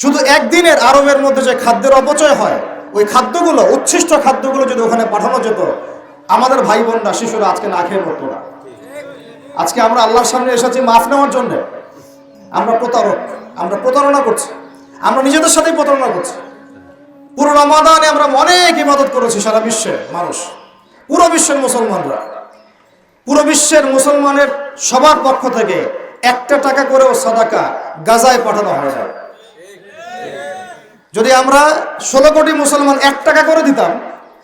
শুধু একদিনের আরবের মধ্যে যে খাদ্যের অপচয় হয়, ওই খাদ্যগুলো, উচ্ছিষ্ট খাদ্যগুলো যদি ওখানে পাঠানো যেত, আমাদের ভাই বোনরা, শিশুরা আজকে না খেয়ে মরতো না। আজকে আমরা আল্লাহর সামনে এসেছি মাফ নেওয়ার জন্য। আমরা প্রতারক, আমরা প্রতারণা করছি। আমরা নিজেদের সাথেই প্রতারণা করছি। পুরো রমাদানে আমরা অনেক ইবাদত করেছি সারা বিশ্বে মানুষ। পুরো বিশ্বের মুসলমানরা। পুরো বিশ্বের মুসলমানের সবার পক্ষ থেকে একটা টাকা করেও সাদাকা গাজায় পাঠানো হয় না। যদি আমরা ষোলো কোটি মুসলমান এক টাকা করে দিতাম,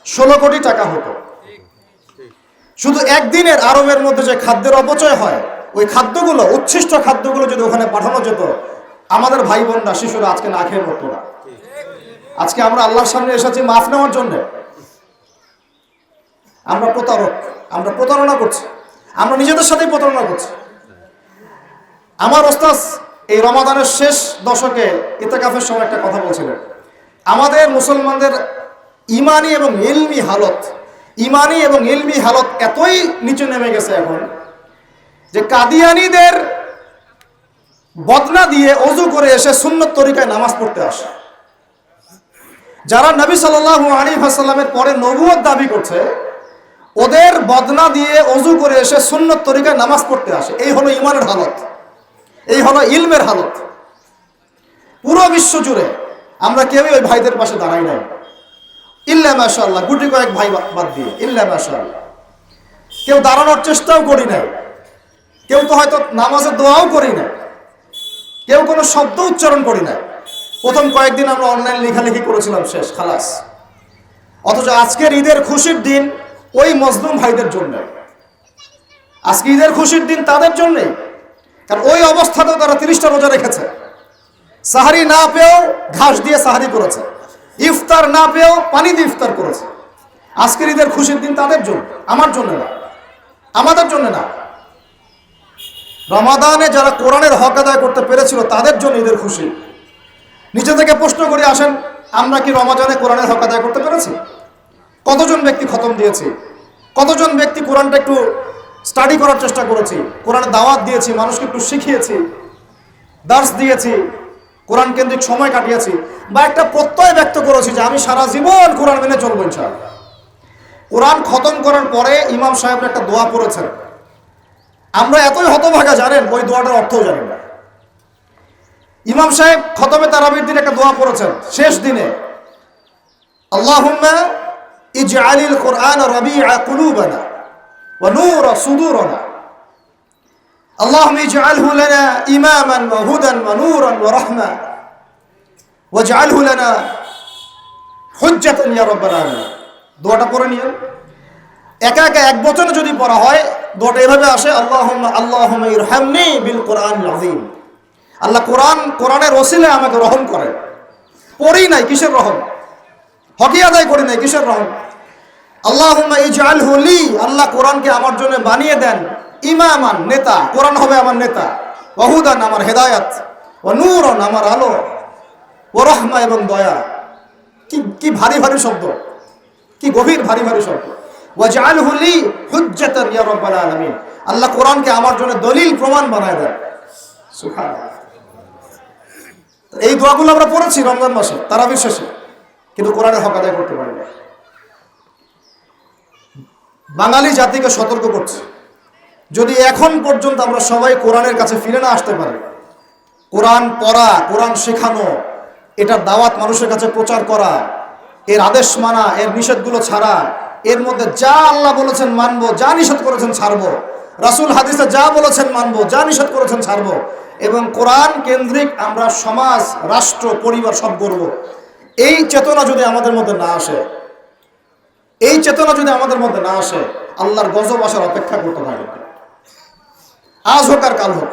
ষোলো কোটি টাকা হতো। শুধু একদিনের আরবের মধ্যে যে খাদ্যের অপচয় হয়, ওই খাদ্যগুলো, উচ্ছিষ্ট খাদ্যগুলো যদি ওখানে পাঠানো যেত, আমাদের ভাই বোনরা, শিশুরা আজকে না খেয়ে মরতো না। আজকে আমরা আল্লাহর সামনে এসেছি মাফ নেওয়ার জন্য। আমরা প্রতারক, আমরা প্রতারণা করছি। আমরা নিজেদের সাথেই প্রতারণা করছি। আমার ওস্তাজ এই রমাদানের শেষ দশকে ইতেকাফের সময় একটা কথা বলছিলেন। আমাদের মুসলমানদের ইমানি এবং ইলমি হালত, ইমানি এবং ইলমি হালত এতই নিচে নেমে গেছে এখন যে কাদিয়ানিদের বদনা দিয়ে অজু করে এসে সুন্নত তরিকায় নামাজ পড়তে আসে। যারা নবী সাল্লাহ আলী হাসাল্লামের পরে নবুয়ত দাবি করছে, ওদের বদনা দিয়ে অজু করে এসে সুন্নত তরিকায় নামাজ পড়তে আসে। এই হলো ইমানের হালত। এই হলো ইলমের হালত। পুরো বিশ্ব জুড়ে আমরা কেউই ওই ভাইদের পাশে দাঁড়াই নাই। ইল্লা মাশাল্লাহ গুটি কয়েক ভাই বাদ দিয়ে, ইল্লা মাশাল্লাহ কেউ দাঁড়ানোর চেষ্টাও করি নাই। কেউ তো হয়তো নামাজের দোয়াও করি না কেউ কোনো শব্দ উচ্চারণ করি না প্রথম কয়েকদিন আমরা অনলাইন লেখালেখি করেছিলাম শেষ, খালাস। অথচ আজকের ঈদের খুশির দিন ওই মজলুম ভাইদের জন্য আজকে ঈদের খুশির দিন তাদের জন্যই। কারণ ওই অবস্থাতেও তারা তিরিশটা রোজা রেখেছে। সাহারি না পেয়েও ঘাস দিয়ে সাহারি করেছে। ইফতার না পেয়েও পানি দিয়ে ইফতার করেছে। আজকের ঈদের খুশির দিন তাদের জন্য, আমার জন্য না। আমাদের জন্য না। রমাদানে যারা কোরআনের হক আদায় করতে পেরেছিল, তাদের জন্য ঈদের খুশি। নিচে থেকে প্রশ্ন করে, আসেন, আমরা কি রমাদানে কোরআনের হক আদায় করতে পেরেছি? কতজন ব্যক্তি খতম দিয়েছি? কতজন ব্যক্তি কোরআনটা একটু স্টাডি করার চেষ্টা করেছি। কোরআনে দাওয়াত দিয়েছি, মানুষকে একটু শিখিয়েছি দার্স দিয়েছি, কোরআন কেন্দ্রিক সময় কাটিয়েছি বা একটা প্রত্যয় ব্যক্ত করেছি যে আমি সারা জীবন কোরআন মেনে চলবো ইনশাআল্লাহ। কোরআন খতম করার পরে ইমাম সাহেব একটা দোয়া পড়েছেন। আমরা এতই হতভাগা, জানেন, ওই দোয়াটার অর্থও জানেন না। ইমাম সাহেব খতমে তারাবির দিন একটা দোয়া পড়েছেন, শেষ দিনে আল্লাহ ইজ ইজআলিল কোরআন রবিআ কুলুবানা। ওয়া নূরা সুদুরানা اللهم اجعله لنا إماما وهدى ونورا ورحمة واجعله لنا حجة يا رب العالمين দোয়াটা পড়ে নিয়ে একা একা এক বচনে যদি পড়া হয় দোয়াটা এভাবে আসে আল্লাহ আল্লাহ ইরহামনি বিল কোরআন আজিম আল্লাহ কোরআন কোরআনের ওসিলে আমাকে রহম করেন পড়ি নাই কিসের রহম হকি আদায় করি নাই কিসের রহম আল্লাহ ইজআল হুলি আল্লাহ কোরআনকে আমার জন্য বানিয়ে দেন। ইমামান, নেতা। কোরআন হবে আমার নেতা। ওহুদান আমার হেদায়াত। ও নূরন, আমার আলো। ও রহমা এবং দয়া। কি কি ভারী ভারী শব্দ। কি গভীর ভারী ভারী শব্দ। ওয়াজআল হুলি হুজ্জাতান ইয়া রাব্বাল আলামিন। আল্লাহ কোরআনকে আমার জন্য দলিল, প্রমাণ বানায় দেন। সুবহানাল্লাহ। এই দোয়াগুলো আমরা পড়েছি রমজান মাসে তারা বিশ্বাসী কিন্তু কোরআনের হক আদায় করতে পারি না বাঙালি জাতিকে সতর্ক করছে। যদি এখন পর্যন্ত আমরা সবাই কোরআনের কাছে ফিরে না আসতে পারি, কোরআন পড়া, কোরআন শেখানো, এটার দাওয়াত মানুষের কাছে প্রচার করা, এর আদেশ মানা, এর নিষেধগুলো ছাড়া, এর মধ্যে যা আল্লাহ বলেছেন মানবো, যা নিষেধ করেছেন ছাড়বো, রাসূল হাদিসে যা বলেছেন মানবো, যা নিষেধ করেছেন ছাড়বো, এবং কোরআন কেন্দ্রিক আমরা সমাজ, রাষ্ট্র, পরিবার সব করব এই চেতনা যদি আমাদের মধ্যে না আসে এই চেতনা যদি আমাদের মধ্যে না আসে, আল্লাহর গজব আসার অপেক্ষা করতে পারি আজ হোক আর কাল হোক।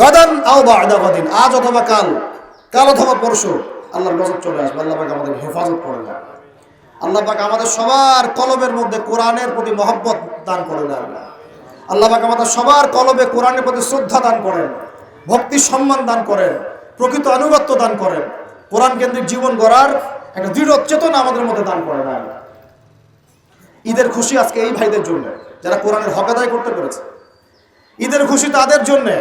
গদান আও বা আদাবাদিন আজ অথবা কাল কাল অথবা পরশু আল্লাহর গজব চলে আসবে, আল্লাহ পাক আমাদের হেফাজত করে দেয় আল্লাহ পাক আমাদের সবার কলবের মধ্যে কোরআনের প্রতি মহব্বত দান করে আল্লাহ আল্লাহ পাক আমাদের সবার কলবে কোরআনের প্রতি শ্রদ্ধা দান করেন, ভক্তি সম্মান দান করেন, প্রকৃত আনুগত্য দান করেন। কোরআন কেন্দ্রিক জীবন গড়ার একটা দৃঢ় চেতনা আমাদের মধ্যে দান করে আল্লাহ। ঈদের খুশি আজকে এই ভাইদের জন্য, যারা কোরআনের হক আদায় করতে পেরেছে। ঈদের খুশি তাদের জন্যে,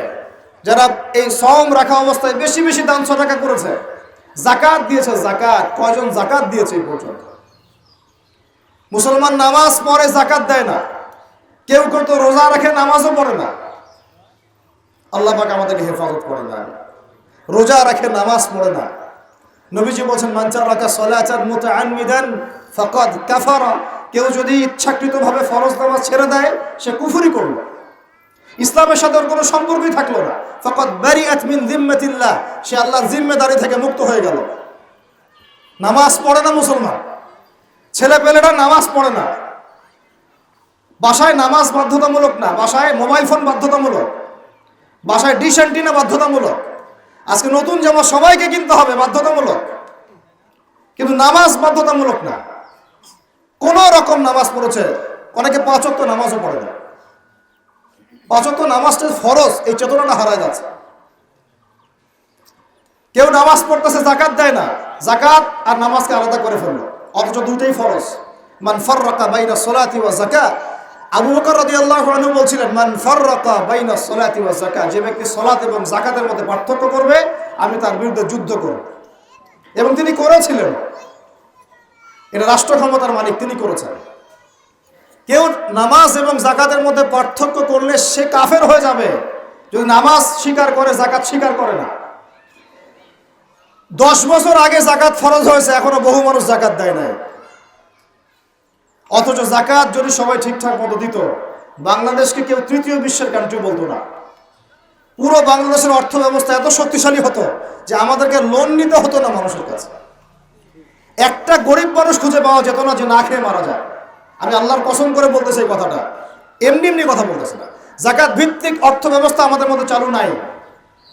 যারা এই সম রাখা অবস্থায় বেশি বেশি দান সদাকা করেছে, জাকাত দিয়েছে, জাকাত, কয়জন জাকাত দিয়েছে এই পর্যন্ত। মুসলমান নামাজ পড়ে জাকাত দেয় না, কেউ কেউ তো রোজা রাখে, নামাজও পড়ে না। আল্লাহ পাক আমাদেরকে হেফাজত করে না রোজা রাখে, নামাজ পড়ে না। নবীজি বলছেন মানচা রাখা সলাচার কাফারা। কেউ যদি ইচ্ছাকৃতভাবে ফরজ নামাজ ছেড়ে দেয়, সে কুফুরি করল। ইসলামের সাথে কোনো সম্পর্কই থাকল না। ফকত বারি আতমিন জিম্মাতিল্লাহ সে আল্লাহর জিম্মেদারি থেকে মুক্ত হয়ে গেল। নামাজ পড়ে না মুসলমান? ছেলে পেলেরা নামাজ পড়ে না। বাসায় নামাজ বাধ্যতামূলক না, বাসায় মোবাইল ফোন বাধ্যতামূলক। বাসায় ডিশ অ্যান্টিনা বাধ্যতামূলক। আজকে নতুন জামা সবাইকে কিনতে হবে, বাধ্যতামূলক। কিন্তু নামাজ বাধ্যতামূলক না। কোন রকম নামাজ পড়েছে, অনেকে পাঁচক্ত নামাজও পড়ে না। পাঁচক্ত নামাজটা ফরজ, এই চেতনাটা হারায় যাচ্ছে। কেউ নামাজ পড়তেছে জাকাত দেয় না। জাকাত আর নামাজকে আলাদা করে ফেলল। অথচ দুটোই ফরজ। মান ফররাকা বাইনা সলাতি ওয়া যাকাত। আবু বকর রাদিয়াল্লাহু আনহু বলছিলেন, মান ফররাকা বাইনা সলাতি ওয়া যাকাত যে ব্যক্তি সালাত এবং যাকাতের মধ্যে পার্থক্য করবে, আমি তার বিরুদ্ধে যুদ্ধ করব। এবং তিনি করেছিলেন। এটা রাষ্ট্র ক্ষমতার মালিক তিনি করেছেন। কেউ নামাজ এবং জাকাতের মধ্যে পার্থক্য করলে সে কাফের হয়ে যাবে। যদি নামাজ স্বীকার করে জাকাত স্বীকার করে না। দশ বছর আগে জাকাত ফরজ হয়েছে, এখনও বহু মানুষ জাকাত দেয় নাই। অথচ জাকাত যদি সবাই ঠিকঠাক মতো দিত, বাংলাদেশকে কেউ তৃতীয় বিশ্বের কান্ট্রি বলতো না। পুরো বাংলাদেশের অর্থ ব্যবস্থা এত শক্তিশালী হতো যে আমাদেরকে লোন নিতে হতো না মানুষের কাছে। একটা গরিব মানুষ খুঁজে পাওয়া যেত না যে না খেয়ে মারা যায়। আমি আল্লাহর কসম করে বলতেছি এই কথাটা। এমনি এমনি কথা বলতেছি না। জাকাত ভিত্তিক অর্থ ব্যবস্থা আমাদের মধ্যে চালু নাই।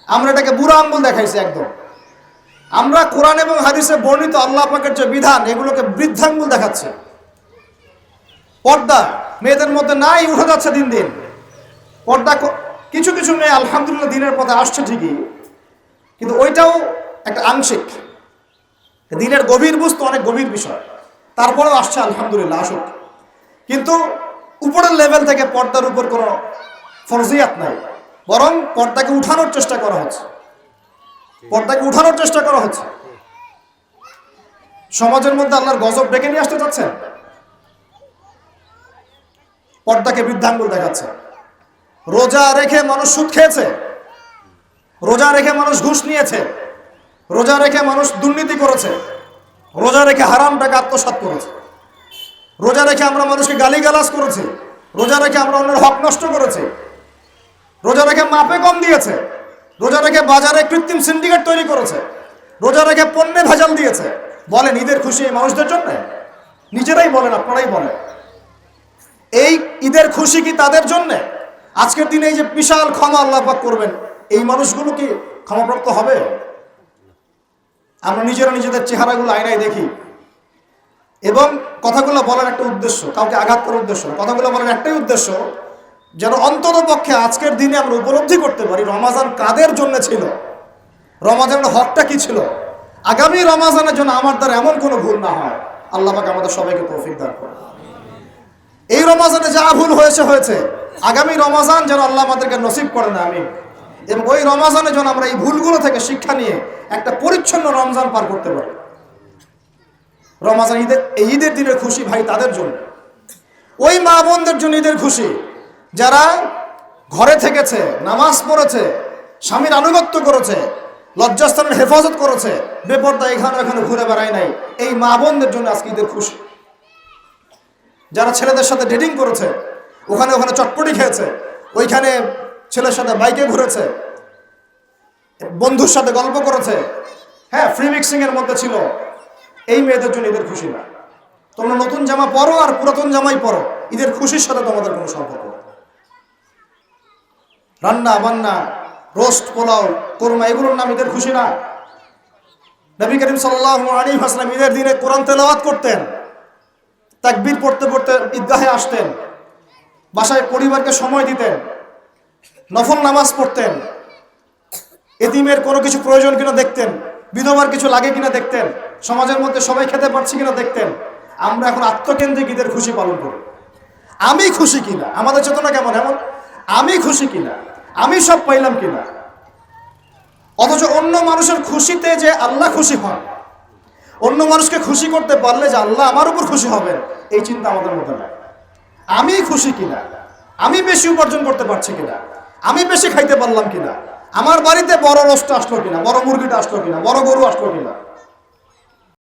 আমরা এটাকে বুড়া আঙ্গুল দেখাইছি একদম। আমরা কোরআন এবং হাদিসে বর্ণিত আল্লাহ পাকের যে বিধান, এগুলোকে বৃদ্ধাঙ্গুল দেখাচ্ছে। পর্দা মেয়েদের মধ্যে নাই, উঠে যাচ্ছে দিন দিন। পর্দা কিছু কিছু মেয়ে আলহামদুলিল্লাহ দিনের পথে আসছে ঠিকই, কিন্তু ওইটাও একটা আংশিক। দিনের গভীর বুঝতে অনেক গভীর বিষয়। তারপরেও আসছে আলহামদুলিল্লাহ, আসুক। কিন্তু উপরের লেভেল থেকে পর্দার উপর কোনো ফরজিয়াত নাই। বরং পর্দাকে উঠানোর চেষ্টা করা হচ্ছে। পর্দাকে উঠানোর চেষ্টা করা হচ্ছে। সমাজের মধ্যে আল্লাহর গজব ডেকে নিয়ে আসতে চাচ্ছেন? পর্দাকে বৃদ্ধাঙ্গুল দেখাচ্ছে। রোজা রেখে মানুষ সুদ খেয়েছে। রোজা রেখে মানুষ ঘুষ নিয়েছে। রোজা রেখে মানুষ দুর্নীতি করেছে। রোজা রেখে হারাম টাকা আত্মসাৎ করেছে। রোজা রেখে আমরা মানুষকে গালিগালাজ করেছি। রোজা রেখে আমরা অন্যের হক নষ্ট করেছি। রোজা রেখে মাপে কম দিয়েছে। রোজা রেখে বাজারে কৃত্রিম সিন্ডিকেট তৈরি করেছে। রোজা রেখে পণ্যে ভেজাল দিয়েছে। বলেন ঈদের খুশি এই মানুষদের জন্য? নিজেরাই বলেন, আপনারাই বলেন। এই ঈদের খুশি কি তাদের জন্য? আজকের দিনে এই যে বিশাল ক্ষমা আল্লাহ পাক করবেন, এই মানুষগুলো কি ক্ষমাপ্রাপ্ত হবে? আমরা নিজেরা নিজেদের চেহারাগুলো আয়নায় দেখি। এবং কথাগুলো বলার একটা উদ্দেশ্য, কাউকে আঘাত করার উদ্দেশ্য কথাগুলো বলার একটাই উদ্দেশ্য, যেন অন্তত পক্ষে আজকের দিনে আমরা উপলব্ধি করতে পারি রমাজান কাদের জন্য ছিল? রমাজানের হকটা কি ছিল? আগামী রমাজানের জন্য আমার দ্বারা এমন কোনো ভুল না হয়। আল্লাহ পাক আমাদের সবাইকে তৌফিক দান করে এই রমাজানে যা ভুল হয়েছে হয়েছে। আগামী রমাজান যেন আল্লাহ আমাদেরকে নসিব করে না আমি এবং ওই রমাজানে যেন আমরা এই ভুলগুলো থেকে শিক্ষা নিয়ে একটা পরিচ্ছন্ন রমজান পার করতে পারি। রমাজান ঈদের এই ঈদের দিনের খুশি ভাই তাদের জন্য। ওই মা বোনদের জন্য ঈদের খুশি। যারা ঘরে থেকেছে, নামাজ পড়েছে, স্বামীর আনুগত্য করেছে, লজ্জাস্থানের হেফাজত করেছে বেপর্দা এখানে ওখানে ঘুরে বেড়ায় নাই, এই মা বোনদের জন্য আজকে ঈদের খুশি। যারা ছেলেদের সাথে ডেটিং করেছে, ওখানে ওখানে চটপটি খেয়েছে, ওইখানে ছেলের সাথে বাইকে ঘুরেছে, বন্ধুর সাথে গল্প করেছে হ্যাঁ ফ্রি মিক্সিং এর মধ্যে ছিল, এই মেয়েদের জন্য ঈদের খুশি না। তোমরা নতুন জামা পরো আর পুরাতন জামাই পরো ঈদের খুশির সাথে তোমাদের কোনো সম্পর্ক রান্না, বান্না রোস্ট পোলাও, কোরমা, এগুলোর নাম ঈদের খুশি না। নবী করিম সাল্লাহ আলী হাসলাম ঈদের দিনে কোরআন তেলাওয়াত করতেন। তাকবীর পড়তে পড়তে ঈদগাহে আসতেন। বাসায় পরিবারকে সময় দিতেন। নফল নামাজ পড়তেন। এতিমের কোনো কিছু প্রয়োজন কিনা দেখতেন। বিধবার কিছু লাগে কিনা দেখতেন। সমাজের মধ্যে সবাই খেতে পারছি কিনা দেখতেন। আমরা এখন আত্মকেন্দ্রিক ঈদের খুশি পালন করি আমি খুশি কিনা? আমাদের চেতনা কেমন? এমন? আমি খুশি কিনা? আমি সব পাইলাম কিনা? অথচ অন্য মানুষের খুশিতে যে আল্লাহ খুশি হন। অন্য মানুষকে খুশি করতে পারলে যে আল্লাহ আমার উপর খুশি হবে এই চিন্তা আমাদের মধ্যে নাই। আমি খুশি কিনা? আমি বেশি উপার্জন করতে পারছি কিনা? আমি বেশি খাইতে পারলাম কিনা? আমার বাড়িতে বড় রসটা আসলো কিনা? বড় মুরগিটা আসলো কিনা? বড় গরু আসলো কিনা?